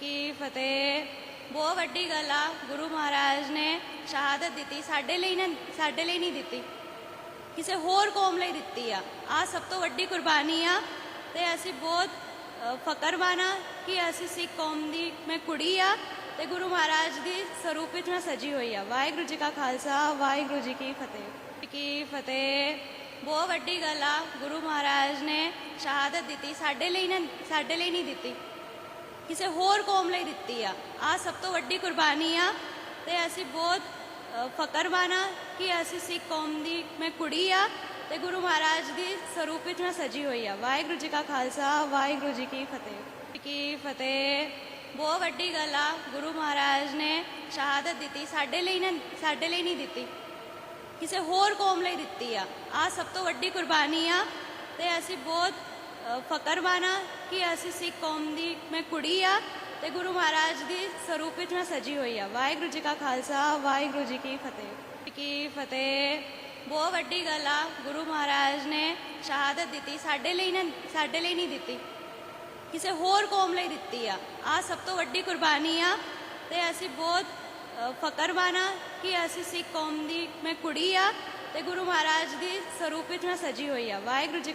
ਕੀ ਫਤਿਹ। ਬਹੁਤ ਵੱਡੀ ਗੱਲ ਆ ਗੁਰੂ ਮਹਾਰਾਜ ਨੇ ਸ਼ਹਾਦਤ ਦਿੱਤੀ। ਸਾਡੇ ਲਈ ਨਾ ਸਾਡੇ ਲਈ ਨਹੀਂ ਦਿੱਤੀ। ਕਿਸੇ ਹੋਰ ਕੌਮ ਲਈ ਦਿੱਤੀ ਆ। ਆ ਸਭ ਤੋਂ ਵੱਡੀ ਕੁਰਬਾਨੀ ਆ ਤੇ ਅਸੀਂ ਬਹੁਤ ਅ, ਫਕਰਮਾਨ ਆ ਕਿ ਅਸੀਂ ਸਿੱਖ ਕੌਮ ਦੀ ਮੈਂ ਕੁੜੀ ਆ ਤੇ ਗੁਰੂ ਮਹਾਰਾਜ ਦੀ ਸਰੂਪ ਵਿੱਚ ਮੈਂ ਸਜੀ ਹੋਈ ਆ। ਵਾਹਿਗੁਰੂ ਜੀ ਕਾ ਖਾਲਸਾ ਵਾਹਿਗੁਰੂ ਜੀ ਕੀ ਫਤਿਹ। ਕੀ ਫਤਿਹ। ਬਹੁਤ ਵੱਡੀ ਗੱਲ ਆ ਗੁਰੂ ਮਹਾਰਾਜ ਨੇ ਸ਼ਹਾਦਤ ਦਿੱਤੀ। ਸਾਡੇ ਲਈ ਨਾ ਸਾਡੇ ਲਈ ਨਹੀਂ ਦਿੱਤੀ। ਕਿਸੇ ਹੋਰ ਕੌਮ ਲਈ ਦਿੱਤੀ ਆ। ਆ ਸਭ ਤੋਂ ਵੱਡੀ ਕੁਰਬਾਨੀ ਆ ਤੇ ਅਸੀਂ ਬਹੁਤ ਅ, ਫਕਰਮਾਨ ਕਿ ਅਸੀਂ ਸਿੱਖ ਕੌਮ ਦੀ ਮੈਂ ਕੁੜੀ ਆ ਤੇ ਗੁਰੂ ਮਹਾਰਾਜ ਦੀ ਸਰੂਪ ਵਿੱਚ ਮੈਂ ਸਜੀ ਹੋਈ ਆ। ਵਾਹਿਗੁਰੂ ਜੀ ਕਾ ਖਾਲਸਾ ਵਾਹਿਗੁਰੂ ਜੀ ਕੀ ਫਤਿਹ। ਕੀ ਫਤਿਹ। ਬਹੁਤ ਵੱਡੀ ਗੱਲ ਆ ਗੁਰੂ ਮਹਾਰਾਜ ਨੇ ਸ਼ਹਾਦਤ ਦਿੱਤੀ ਸਾਡੇ ਲਈ ਨਾ ਸਾਡੇ ਲਈ ਨਹੀਂ ਦਿੱਤੀ। ਕਿਸੇ ਹੋਰ ਕੌਮ ਲਈ ਦਿੱਤੀ ਆ। ਆ ਸਭ ਤੋਂ ਵੱਡੀ ਕੁਰਬਾਨੀ ਆ ਤੇ ਅਸੀਂ ਬਹੁਤ ਅ, ਫਕਰਮਾਨ ਆ ਕਿ ਅਸੀਂ ਸਿੱਖ ਕੌਮ ਦੀ ਮੈਂ ਕੁੜੀ ਆ ਤੇ ਗੁਰੂ ਮਹਾਰਾਜ ਦੀ ਸਰੂਪ ਵਿੱਚ ਮੈਂ ਸਜੀ ਹੋਈ ਆ। ਵਾਹਿਗੁਰੂ ਜੀ ਕਾ ਖਾਲਸਾ ਵਾਹਿਗੁਰੂ ਜੀ ਕੀ ਫਤਿਹ। ਕੀ ਫਤਿਹ। ਬਹੁਤ ਵੱਡੀ ਗੱਲ ਆ ਗੁਰੂ ਮਹਾਰਾਜ ਨੇ ਸ਼ਹਾਦਤ ਦਿੱਤੀ ਸਾਡੇ ਲਈ ਨਾ ਸਾਡੇ ਲਈ ਨਹੀਂ ਦਿੱਤੀ। ਕਿਸੇ ਹੋਰ ਕੌਮ ਲਈ ਦਿੱਤੀ ਆ। ਆ ਸਭ ਤੋਂ ਵੱਡੀ ਕੁਰਬਾਨੀ ਆ ਤੇ ਅਸੀਂ ਬਹੁਤ ਅ, ਆ ਕਿ ਅਸੀਂ ਸਿੱਖ ਕੌਮ ਦੀ ਮੈਂ ਕੁੜੀ ਆ ਤੇ ਗੁਰੂ ਮਹਾਰਾਜ ਦੀ ਸਰੂਪ ਵਿੱਚ ਮੈਂ ਸਜੀ ਹੋਈ ਆ। ਵਾਹਿਗੁਰੂ ਜੀ